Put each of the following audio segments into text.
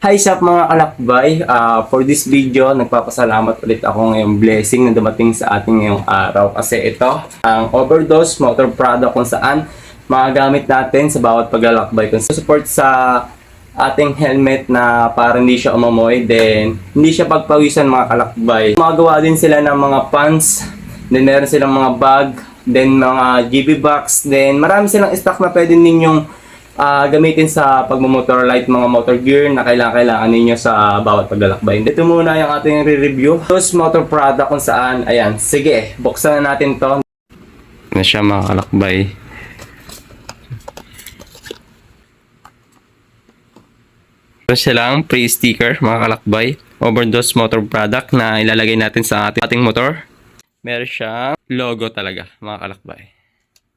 Hi shop mga kalakbay, Ah, for this video, nagpapasalamat ulit ako ngayong blessing na dumating sa ating ngayong araw kasi ito, ang overdose motor product kung saan magagamit natin sa bawat paglalakbay. Kung support sa ating helmet na para hindi siya umamoy, then hindi siya pagpawisan mga kalakbay. Magawa din sila ng mga pants, then meron silang mga bag, then mga GB box, then marami silang stock na pwede ninyong ah gamitin sa pagmumotor light mga motor gear na kailangan kailangan ninyo sa bawat paglalakbay. Ito muna yung ating re-review. Those motor product kung saan, ayan, sige, buksan na natin to. Na siya mga kalakbay. Ito silang pre-sticker mga kalakbay. Overdose motor product na ilalagay natin sa ating, ating motor. Meron siyang logo talaga mga kalakbay.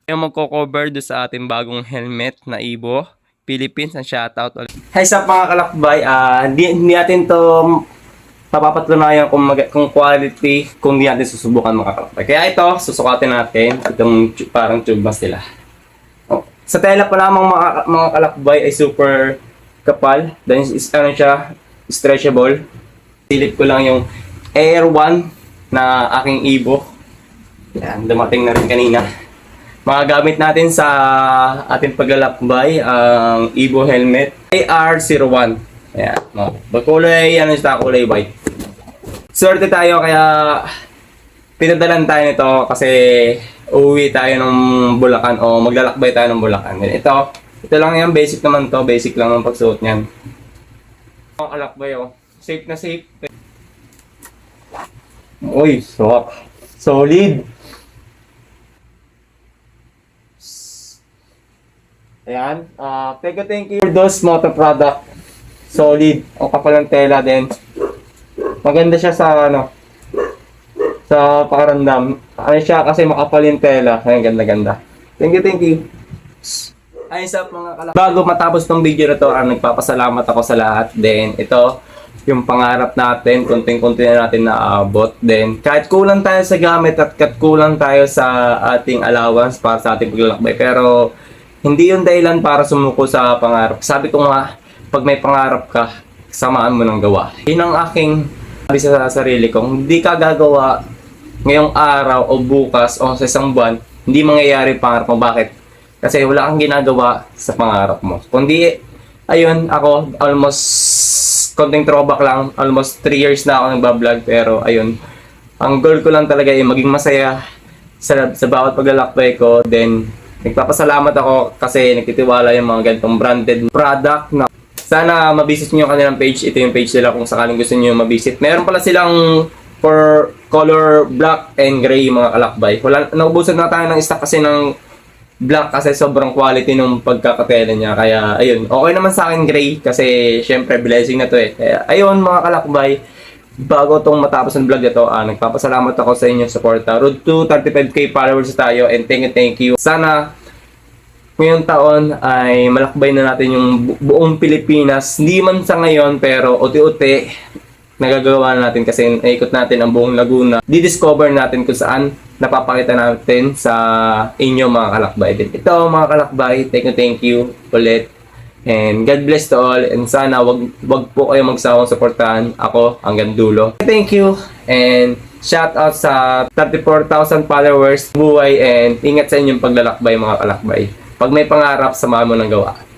Yung magko-cover do sa ating bagong helmet na Ibo Philippines ang shoutout ulit. Hi sa mga kalakbay, ah hindi, hindi natin to papapatunayan kung, mag- kung quality kung di natin susubukan mga kalakbay. Kaya ito, susukatin natin itong parang tube mas nila. Oh, sa tela pa lamang mga, mga kalakbay ay super kapal. Then is, ano siya, stretchable. Silip ko lang yung Air 1 na aking Ibo. Yan, dumating na rin kanina. Mga gamit natin sa ating paglalakbay ang Evo helmet AR01. Ayan, no. Kulay, ano siya, kulay white. Swerte tayo kaya pinadalan tayo nito kasi uuwi tayo ng Bulacan o maglalakbay tayo ng Bulacan. Ito, ito lang yan, basic naman to, basic lang ang pagsuot niyan. Ang oh, safe na safe. Uy, swak. Solid. Ayan. ah thank you, thank you those motor product. Solid. Ang kapal ng tela din. Maganda siya sa ano sa pakarandam. Ano siya kasi makapal yung tela. Ayan, ganda-ganda. Thank you, thank you. Ayun sa mga kalak. Bago matapos tong video na to, ah, nagpapasalamat ako sa lahat. Then, ito, yung pangarap natin, kunting-kunti na natin naabot. Then, kahit kulang tayo sa gamit at kahit kulang tayo sa ating allowance para sa ating paglalakbay. Pero, hindi yung dahilan para sumuko sa pangarap. Sabi ko nga, pag may pangarap ka, samaan mo ng gawa. Yun ang aking sabi sa sarili ko, hindi ka gagawa ngayong araw o bukas o sa isang buwan, hindi mangyayari pangarap mo. Bakit? Kasi wala kang ginagawa sa pangarap mo. Kundi, ayun, ako, almost, konting throwback lang, almost 3 years na ako nagbablog, pero ayun, ang goal ko lang talaga ay maging masaya sa, sa bawat paglalakbay ko. Then, nagpapasalamat ako kasi nagtitiwala yung mga ganitong branded product na sana mabisit nyo yung kanilang page. Ito yung page nila kung sakaling gusto nyo mabisit. Meron pala silang for color black and gray mga kalakbay. Wala, naubusan na tayo ng stock kasi ng black kasi sobrang quality ng pagkakatela niya. Kaya, ayun, okay naman sa akin gray kasi syempre blessing na to eh. Kaya, ayun mga kalakbay, bago tong matapos ang vlog na to, ah, nagpapasalamat ako sa inyong suporta. Road to 35k followers tayo and thank you, thank you. Sana ngayong taon ay malakbay na natin yung bu- buong Pilipinas. Hindi man sa ngayon pero uti-uti nagagawa na natin kasi naikot natin ang buong Laguna. Di-discover natin kung saan napapakita natin sa inyo mga kalakbay. Ito mga kalakbay, thank you, thank you ulit. And God bless to all. And sana wag, wag po kayo magsawang suportahan ako hanggang dulo. Thank you. And shout out sa 34,000 followers. Buhay and ingat sa inyong paglalakbay mga kalakbay. Pag may pangarap, samahan mo ng gawa.